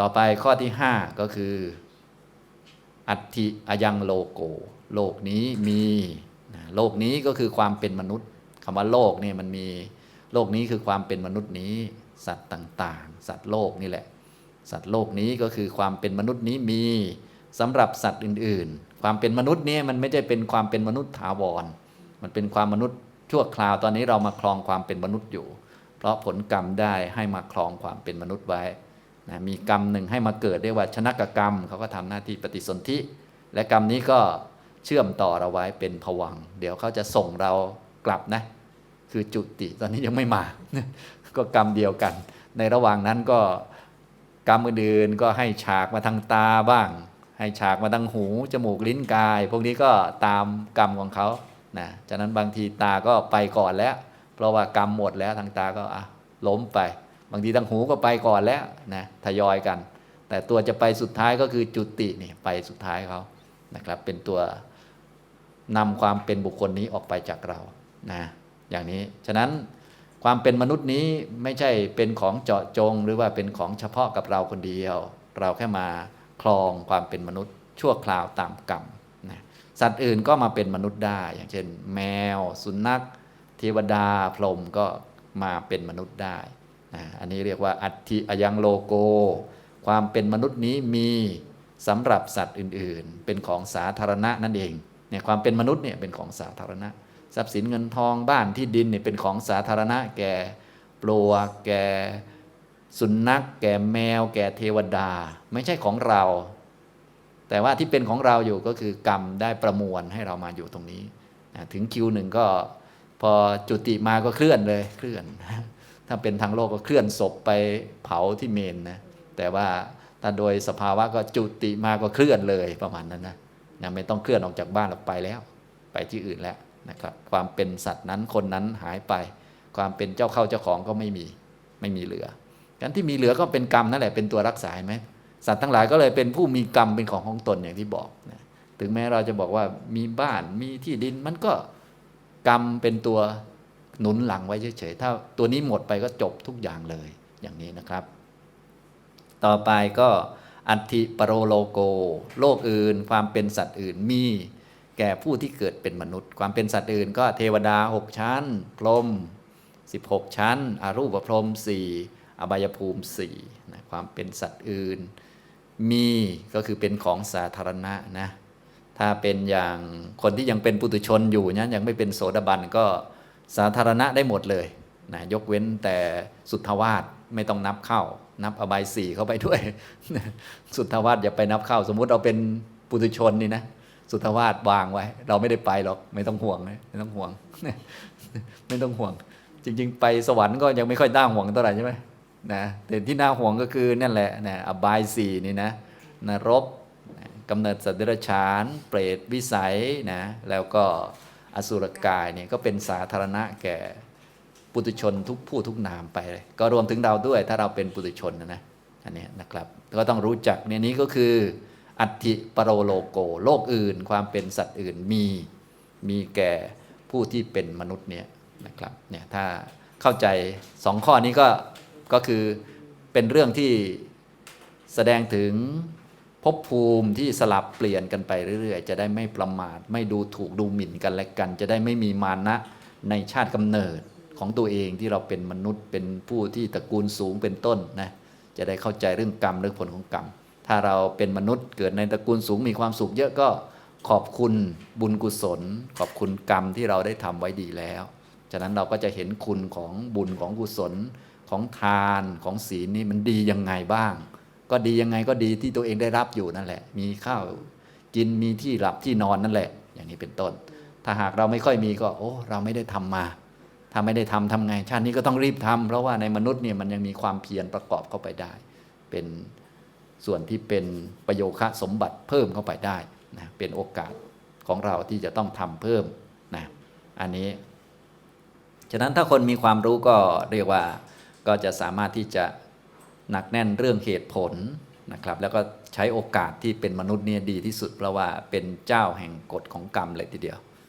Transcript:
ต่อไปข้อที่5ก็คือ อัติอยังโลโก โลกนี้มีโลกนี้ก็คือความเป็นมนุษย์คำว่าโลกเนี่ยมันมีโลกนี้คือความเป็นมนุษย์นี้ สัตว์ต่างๆ สัตว์โลกนี่แหละ สัตว์โลกนี้ก็คือความเป็นมนุษย์นี้มีสำหรับสัตว์อื่น ๆ ความเป็นมนุษย์นี่มันไม่ใช่เป็นความเป็นมนุษย์ถาวร มันเป็นความมนุษย์ชั่วคราวตอนนี้เรามาครองความเป็นมนุษย์อยู่ เพราะผลกรรมได้ให้มาครองความเป็นมนุษย์ไว้ นะมีกรรมหนึ่งให้มาเกิดเรียกว่าชนกกรรมเขาก็ทำหน้าที่ปฏิสนธิและกรรมนี้ก็เชื่อมต่อเราไว้เป็นผวัง เดี๋ยวเขาจะส่งเรากลับนะ คือจุติตอนนี้ยังไม่มา ก็กรรมเดียวกัน ในระหว่างนั้นก็กรรมอื่นๆก็ให้ฉากมาทางตาบ้าง ให้ฉากมาทางหู จมูกลิ้นกาย พวกนี้ก็ตามกรรมของเขานะฉะนั้นบางทีตาก็ไปก่อนแล้ว เพราะว่ากรรมหมดแล้วทางตาก็อะล้มไป บางทีทางหูก็ไปก่อนแล้วนะทยอยกัน แต่ตัวจะไปสุดท้ายก็คือจุตินี่ไปสุดท้ายเขานะครับ เป็นตัวนำความเป็นบุคคลนี้ออกไปจากเรานะอย่างนี้ฉะนั้นความเป็นมนุษย์นี้ไม่ใช่เป็นของเจาะจง หรือว่าเป็นของเฉพาะกับเราคนเดียว เราแค่มาครองความเป็นมนุษย์ ชั่วคราวตามกรรมนะสัตว์อื่นก็มาเป็นมนุษย์ได้ อย่างเช่น แมว สุนัขเทวดาพรหมก็มาเป็นมนุษย์ได้ อันนี้เรียกว่าอัตถิอยังโลโก ความเป็นมนุษย์นี้มีสำหรับสัตว์อื่น ๆ เป็นของสาธารณะนั่นเองเนี่ยความเป็นมนุษย์เนี่ยเป็นของสาธารณะ ทรัพย์สินเงินทองบ้านที่ดินเนี่ยเป็นของสาธารณะ แก่ปลวกแก่สุนัข แก่แมว แก่เทวดา ไม่ใช่ของเรา แต่ว่าที่เป็นของเราอยู่ก็คือกรรมได้ประมวลให้เรามาอยู่ตรงนี้ ถึงคิวหนึ่งก็พอจุติมาก็เคลื่อนเลยเคลื่อน ถ้าเป็นทางโลกก็เคลื่อนศพไปเผาที่เมนนะแต่ว่าถ้าโดยสภาวะก็จุติมาก็เคลื่อนเลยประมาณนั้นนะยังไม่ต้องเคลื่อนออกจากบ้านเราไปแล้ว ไปที่อื่นแล้วนะครับ ความเป็นสัตว์นั้นคนนั้นหายไป ความเป็นเจ้าเข้าเจ้าของก็ไม่มีไม่มีเหลือการที่มีเหลือก็เป็นกรรมนั่นแหละเป็นตัวรักษาไหมสัตว์ทั้งหลายก็เลยเป็นผู้มีกรรมเป็นของของตนอย่างที่บอกนะถึงแม้เราจะบอกว่ามีบ้านมีที่ดินมันก็กรรมเป็นตัว หนุนหลังไว้เฉยๆ ถ้าตัวนี้หมดไปก็จบทุกอย่างเลยอย่างนี้นะครับ ต่อไปก็อัติปโรโลโก โลกอื่น ความเป็นสัตว์อื่นมี แก่ผู้ที่เกิดเป็นมนุษย์ ความเป็นสัตว์อื่น ก็เทวดา 6 ชั้น พรหม16 ชั้นอารูปพรหม4อบายภูมิ4นะความเป็นสัตว์อื่น มีก็คือเป็นของสาธารณะนะถ้าเป็นอย่างคนที่ยังเป็นปุถุชนอยู่นะยังไม่เป็นโสดาบันก็ สาธารณะได้หมดเลยนะยกเว้นแต่สุทธวาสไม่ต้องนับเข้า นับอบายสี่เข้าไปด้วย สุทธวาสอย่าไปนับเข้า สมมุติเราเป็นปุถุชนนี่นะสุทธวาสวางไว้ เราไม่ได้ไปหรอกไม่ต้องห่วงไม่ต้องห่วง ไม่ต้องห่วง จริง ๆ ไปสวรรค์ก็ยังไม่ค่อยน่าห่วงเท่าไหร่ใช่ไหมนะแต่ที่น่าห่วงก็คือนั่นแหละนะอบายสี่นี่นะนรกกำเนิดสัตว์เดรัจฉาน เปรตวิสัยนะแล้วก็ อสุรกายเนี่ยก็เป็นสาธารณะแก่ปุถุชนทุกผู้ทุกนามไปเลยก็รวมถึงเราด้วยถ้าเราเป็นปุถุชนนะนะอันนี้นะครับ ก็ต้องรู้จักเนี่ยนี้ก็คืออัติปโรโลโกโลกอื่น ความเป็นสัตว์อื่นมีมีแก่ผู้ที่เป็นมนุษย์เนี่ยนะครับเนี่ยถ้าเข้าใจสองข้อนี้ก็ก็คือเป็นเรื่องที่แสดงถึง ภพภูมิที่สลับเปลี่ยนกันไปเรื่อย ๆ จะได้ไม่ประมาท ไม่ดูถูกดูหมิ่นกันและกัน จะได้ไม่มีมานะในชาติกำเนิดของตัวเองที่เราเป็นมนุษย์เป็นผู้ที่ตระกูลสูงเป็นต้นนะจะได้เข้าใจเรื่องกรรมเรื่องผลของกรรม ถ้าเราเป็นมนุษย์เกิดในตระกูลสูงมีความสุขเยอะก็ขอบคุณบุญกุศล ขอบคุณกรรมที่เราได้ทำไว้ดีแล้ว ฉะนั้นเราก็จะเห็นคุณของบุญของกุศลของทานของศีลนี่มันดียังไงบ้าง ก็ดียังไงก็ดีที่ตัวเองได้รับอยู่นั่นแหละ มีข้าวกินมีที่หลับที่นอนนั่นแหละ อย่างนี้เป็นต้น ถ้าหากเราไม่ค่อยมีก็ โอ้เราไม่ได้ทำมา ถ้าไม่ได้ทำทำไง ชาตินี้ก็ต้องรีบทำเพราะว่าในมนุษย์เนี่ยมันยังมีความเพียรประกอบเข้าไปได้ เป็นส่วนที่เป็นประโยคะสมบัติเพิ่มเข้าไปได้นะเป็นโอกาสของเราที่จะต้องทำเพิ่มนะอันนี้ ฉะนั้นถ้าคนมีความรู้ก็เรียกว่าก็จะสามารถที่จะ หนักแน่นเรื่องเหตุผลนะครับ แล้วก็ใช้โอกาสที่เป็นมนุษย์เนี่ยดีที่สุดเพราะว่าเป็นเจ้าแห่งกฎของกรรมเลยทีเดียว